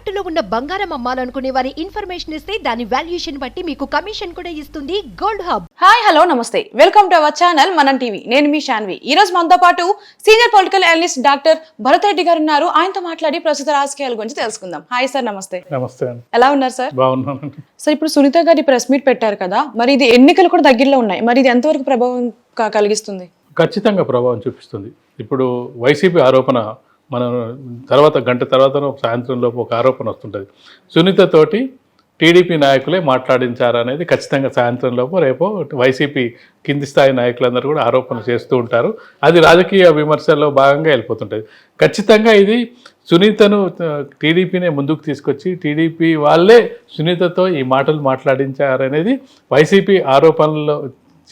తాకట్టులో ఉన్న బంగారం అమ్మాలనుకునే వారి ఇన్ఫర్మేషన్ ఇస్తే దాని వాల్యుయేషన్ బట్టి మీకు కమిషన్ కూడా ఇస్తుంది గోల్డ్ హబ్. హాయ్ హలో నమస్తే. Welcome to our channel Manam TV. నేను మీ శాన్వి. ఈ రోజు మనతో పాటు senior political analyst doctor Bharat Reddy garu ఉన్నారు. ఆయనతో మాట్లాడి ప్రస్తుత రాజకీయాల గురించి తెలుసుకుందాం. హాయ్ సార్ నమస్తే. నమస్తే ఎలా ఉన్నారు సార్? బాగున్నానండి సార్ ఇప్పుడు సునీత గారి ప్రెస్ మీట్ పెట్టారు కదా. మరి ఇది ఎన్నికలు కూడా దగ్గరలో ఉన్నాయి. మరి ఇది ఎంతవరకు ప్రభావం క- కలిగిస్తుంది? ఖచ్చితంగా ప్రభావం చూపిస్తుంది. ఇప్పుడు వైసీపీ ఆరోపణ మన తర్వాత గంట తర్వాత సాయంత్రంలోపు ఒక ఆరోపణ వస్తుంటుంది. సునీతతోటి టీడీపీ నాయకులే మాట్లాడించారనేది ఖచ్చితంగా సాయంత్రం లోపు రేపు వైసీపీ కింది స్థాయి నాయకులందరూ కూడా ఆరోపణ చేస్తూ ఉంటారు. అది రాజకీయ విమర్శల్లో భాగంగా వెళ్ళిపోతుంటుంది. ఖచ్చితంగా ఇది సునీతను టీడీపీనే ముందుకు తీసుకొచ్చి టీడీపీ వాళ్ళే సునీతతో ఈ మాటలు మాట్లాడించారనేది వైసీపీ ఆరోపణల్లో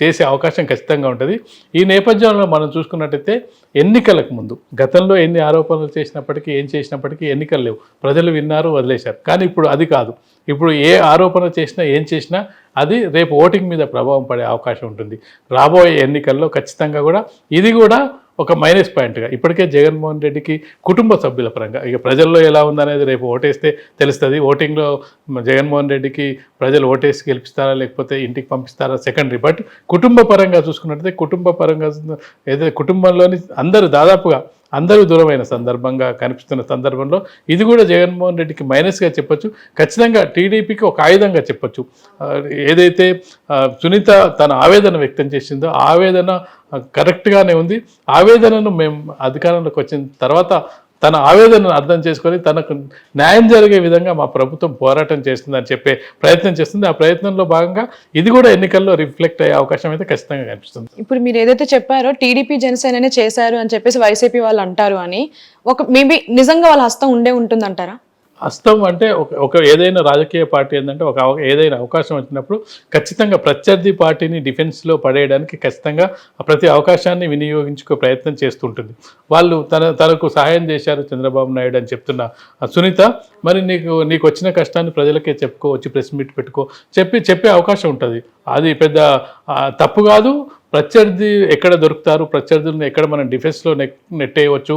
చేసే అవకాశం ఖచ్చితంగా ఉంటుంది. ఈ నేపథ్యంలో మనం చూసుకున్నట్టయితే ఎన్నికలకు ముందు గతంలో ఎన్ని ఆరోపణలు చేసినప్పటికీ ఏం చేసినప్పటికీ ఎన్నికలు లేవు. ప్రజలు విన్నారు వదిలేశారు. కానీ ఇప్పుడు అది కాదు. ఇప్పుడు ఏ ఆరోపణ చేసినా ఏం చేసినా అది రేపు ఓటింగ్ మీద ప్రభావం పడే అవకాశం ఉంటుంది. రాబోయే ఎన్నికల్లో ఖచ్చితంగా కూడా ఇది కూడా ఒక మైనస్ పాయింట్గా ఇప్పటికే జగన్మోహన్ రెడ్డికి కుటుంబ సభ్యుల పరంగా ఇక ప్రజల్లో ఎలా ఉందనేది రేపు ఓటేస్తే తెలుస్తుంది. ఓటింగ్లో జగన్మోహన్ రెడ్డికి ప్రజలు ఓటేసి గెలిపిస్తారా లేకపోతే ఇంటికి పంపిస్తారా సెకండరీ బట్ కుటుంబ పరంగా చూసుకున్నట్టయితే కుటుంబ పరంగా ఏదైతే కుటుంబంలోని అందరూ దాదాపుగా అందరూ దూరమైన సందర్భంగా కనిపిస్తున్న సందర్భంలో ఇది కూడా జగన్మోహన్ రెడ్డికి మైనస్గా చెప్పొచ్చు. ఖచ్చితంగా టీడీపీకి ఒక ఆయుధంగా చెప్పొచ్చు. ఏదైతే సునీత తన ఆవేదన వ్యక్తం చేసిందో ఆవేదన కరెక్ట్గానే ఉంది. ఆవేదనను మేము అధికారంలోకి వచ్చిన తర్వాత తన ఆవేదనను అర్థం చేసుకొని తనకు న్యాయం జరిగే విధంగా మా ప్రభుత్వం పోరాటం చేస్తుందని చెప్పే ప్రయత్నం చేస్తుంది. ఆ ప్రయత్నంలో భాగంగా ఇది కూడా ఎన్నికల్లో రిఫ్లెక్ట్ అయ్యే అవకాశం అయితే ఖచ్చితంగా కనిపిస్తుంది. ఇప్పుడు మీరు ఏదైతే చెప్పారో టీడీపీ జనసేననే చేశారు అని చెప్పేసి వైసీపీ వాళ్ళు అంటారు అని ఒక మేబీ నిజంగా వాళ్ళ హస్తం ఉండే ఉంటుంది అస్తం హస్తం అంటే ఒక ఒక ఏదైనా రాజకీయ పార్టీ ఏంటంటే ఒక ఏదైనా అవకాశం వచ్చినప్పుడు ఖచ్చితంగా ప్రత్యర్థి పార్టీని డిఫెన్స్లో పడేయడానికి ఖచ్చితంగా ప్రతి అవకాశాన్ని వినియోగించుకో ప్రయత్నం చేస్తుంటుంది. వాళ్ళు తన తనకు సహాయం చేశారు చంద్రబాబు నాయుడు అని చెప్తున్న సునీత మరి నీకు నీకు వచ్చిన కష్టాన్ని ప్రజలకే చెప్పుకో వచ్చి ప్రెస్ మీట్ పెట్టుకో చెప్పి చెప్పే అవకాశం ఉంటుంది. అది పెద్ద తప్పు కాదు ప్రత్యర్థి ఎక్కడ దొరుకుతారు ప్రత్యర్థులను ఎక్కడ మనం డిఫెన్స్లో నెట్ నెట్టేయవచ్చు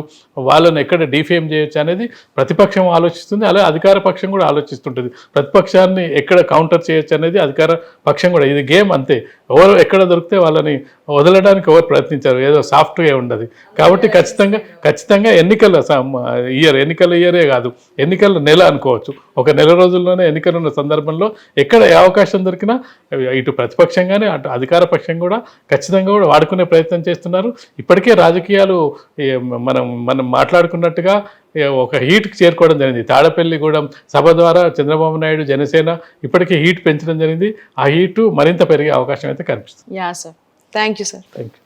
వాళ్ళని ఎక్కడ డిఫేమ్ చేయొచ్చు అనేది ప్రతిపక్షం ఆలోచిస్తుంది అలాగే అధికార పక్షం కూడా ఆలోచిస్తుంటుంది. ప్రతిపక్షాన్ని ఎక్కడ కౌంటర్ చేయొచ్చు అనేది అధికార పక్షం కూడా. ఇది గేమ్ అంతే. ఎవరు ఎక్కడ దొరికితే వాళ్ళని వదలడానికి ఎవరు ప్రయత్నించారు? ఏదో సాఫ్ట్గా ఉండదు. కాబట్టి ఖచ్చితంగా ఖచ్చితంగా ఎన్నికల ఇయర్ ఎన్నికల ఇయరే కాదు. ఎన్నికల నెల అనుకోవచ్చు. ఒక నెల రోజుల్లోనే ఎన్నికలు ఉన్న సందర్భంలో ఎక్కడ ఏ అవకాశం దొరికినా ఇటు ప్రతిపక్షంగానే అటు అధికార పక్షం కూడా ఖచ్చితంగా కూడా వాడుకునే ప్రయత్నం చేస్తున్నారు. ఇప్పటికే రాజకీయాలు మనం మనం మాట్లాడుకున్నట్టుగా ఒక హీట్కి చేరుకోవడం జరిగింది. తాడపల్లిగూడెం సభ ద్వారా చంద్రబాబు నాయుడు జనసేన ఇప్పటికే హీట్ పెంచడం జరిగింది. ఆ హీటు మరింత పెరిగే అవకాశం అయితే కనిపిస్తుంది. Yeah sir thank you sir thank you